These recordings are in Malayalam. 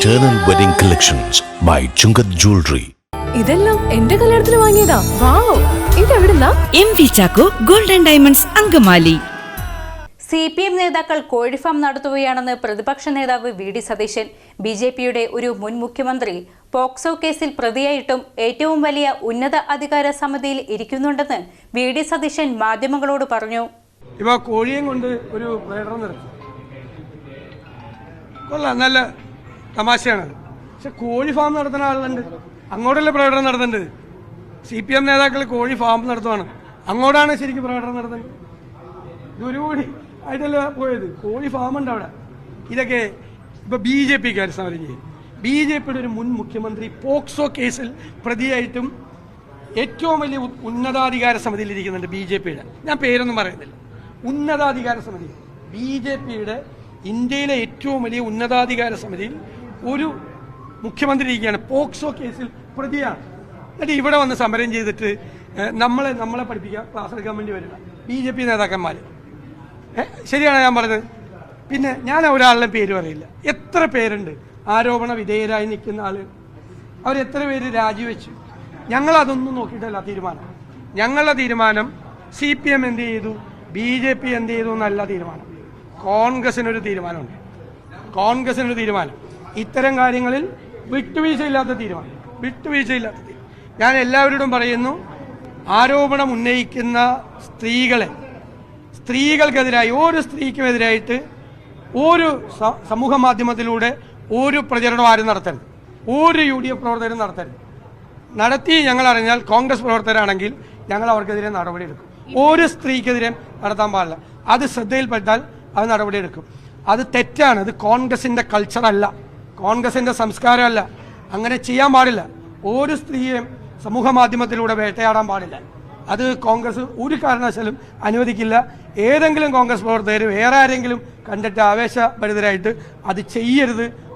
Eternal Wedding Collections by Chungath Jewelry. ഇതെല്ലാം എന്റെ കല്യാണത്തിന് വാങ്ങിയതാ. Wow ഇതെവിടുന്നാ? M V Chacko golden diamonds Angamaly. C P M നേതാക്കൾ കോഴിഫാം നടത്തുകയാണെന്ന് പ്രതിപക്ഷ നേതാവ് V D Satheesan. B J പിയുടെ ഒരു മുൻ മുഖ്യമന്ത്രി പോക്സോ കേസിൽ പ്രതിയായിട്ടും ഏറ്റവും വലിയ ഉന്നത അധികാര സമിതിയിൽ ഇരിക്കുന്നുണ്ടെന്ന് വി ഡി സതീശൻ മാധ്യമങ്ങളോട് പറഞ്ഞു. ഇവ കോഴിയും കൊണ്ട് ഒരു പ്രകടനം നടത്തി കൊള്ളാം നല്ല തമാശയാണ്. പക്ഷെ കോഴി ഫാം നടത്തുന്ന ആളുണ്ട്. അങ്ങോട്ടല്ലേ പ്രകടനം നടത്തേണ്ടത്? സി പി എം നേതാക്കൾ കോഴി ഫാം നടത്തുവാണ്. അങ്ങോട്ടാണ് ശരിക്കും പ്രകടനം നടത്തേണ്ടത്. ദുരുകൂടി ആയിട്ടല്ല പോയത്? കോഴി ഫാം ഉണ്ട് അവിടെ. ഇതൊക്കെ ഇപ്പൊ ബി ജെ പിക്കാർ സമരം ചെയ്യും. ബി ജെ പിയുടെ ഒരു മുൻ മുഖ്യമന്ത്രി പോക്സോ കേസിൽ പ്രതിയായിട്ടും ഏറ്റവും വലിയ ഉന്നതാധികാര സമിതിയിൽ ഇരിക്കുന്നുണ്ട് ബി ജെ പിയുടെ ഞാൻ പേരൊന്നും പറയുന്നില്ല. ഉന്നതാധികാര സമിതി. ബി ജെ പിയുടെ ഇന്ത്യയിലെ ഏറ്റവും വലിയ ഉന്നതാധികാര സമിതിയിൽ ഒരു മുഖ്യമന്ത്രി ഇരിക്കുകയാണ് പോക്സോ കേസിൽ പ്രതിയാണ്. എന്നിട്ട് ഇവിടെ വന്ന് സമരം ചെയ്തിട്ട് നമ്മളെ നമ്മളെ പഠിപ്പിക്കാൻ ക്ലാസ് എടുക്കാൻ വേണ്ടി വരിക ബി ജെ പി നേതാക്കന്മാർ ശരിയാണ് ഞാൻ പറഞ്ഞത്? പിന്നെ ഞാൻ ഒരാളുടെ പേര് പറയില്ല. എത്ര പേരുണ്ട്? ആരോപണ വിധേയരായി നിൽക്കുന്ന ആൾ അവരെത്ര പേര് രാജിവെച്ചു? ഞങ്ങൾ അതൊന്നും നോക്കിയിട്ടല്ല തീരുമാനം. ഞങ്ങളുടെ തീരുമാനം സി പി എം എന്ത് ചെയ്തു? ബി ജെ പി എന്ത് ചെയ്തു എന്നല്ല തീരുമാനം. കോൺഗ്രസിനൊരു തീരുമാനമുണ്ട്. കോൺഗ്രസിനൊരു തീരുമാനം. ഇത്തരം കാര്യങ്ങളിൽ വിട്ടുവീഴ്ചയില്ലാത്ത തീരുമാനം. വിട്ടുവീഴ്ചയില്ലാത്ത തീരുമാനം. ഞാൻ എല്ലാവരോടും പറയുന്നു ആരോപണം ഉന്നയിക്കുന്ന സ്ത്രീകളെ സ്ത്രീകൾക്കെതിരായി ഒരു സ്ത്രീക്കുമെതിരായിട്ട് ഒരു സമൂഹ മാധ്യമത്തിലൂടെ ഒരു പ്രചരണം ആരും നടത്തരുത്. ഒരു യു ഡി എഫ് പ്രവർത്തകരും നടത്തരുത്. നടത്തി ഞങ്ങൾ അറിഞ്ഞാൽ കോൺഗ്രസ് പ്രവർത്തകരാണെങ്കിൽ ഞങ്ങൾ അവർക്കെതിരെ നടപടി എടുക്കും. ഒരു സ്ത്രീക്കെതിരെ നടത്താൻ പാടില്ല. അത് ശ്രദ്ധയിൽപ്പെട്ടാൽ അത് നടപടിയെടുക്കും അത് തെറ്റാണ്. അത് കോൺഗ്രസിന്റെ കൾച്ചറല്ല കോൺഗ്രസിന്റെ സംസ്കാരമല്ല. അങ്ങനെ ചെയ്യാൻ പാടില്ല. ഒരു സ്ത്രീയെയും സമൂഹ മാധ്യമത്തിലൂടെ വേട്ടയാടാൻ പാടില്ല. അത് കോൺഗ്രസ് ഒരു കാരണവശാലും അനുവദിക്കില്ല. ഏതെങ്കിലും കോൺഗ്രസ് പ്രവർത്തകർ വേറെ ആരെങ്കിലും കണ്ടിട്ട് ആവേശഭരിതരായിട്ട് അത് ചെയ്യരുത്.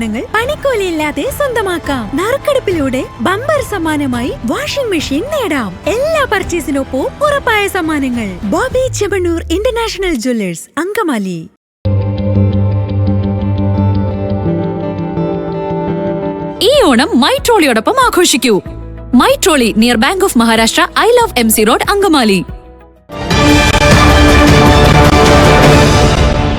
ആഭരണങ്ങൾ പണിക്കൂലിയില്ലാതെ സ്വന്തമാക്കാം. നറുക്കെടുപ്പിലൂടെ ബമ്പർ സമ്മാനമായി വാഷിംഗ് മെഷീൻ നേടാം. എല്ലാ പർച്ചേസിനൊപ്പവും ഉറപ്പായ സമ്മാനങ്ങൾ. Boby Chemmanur international jewellers Angamaly. ഈ ഓണം മൈട്രോളിയോടൊപ്പം ആഘോഷിക്കൂ. മൈട്രോളി near bank of Maharashtra I love M C road Angamaly.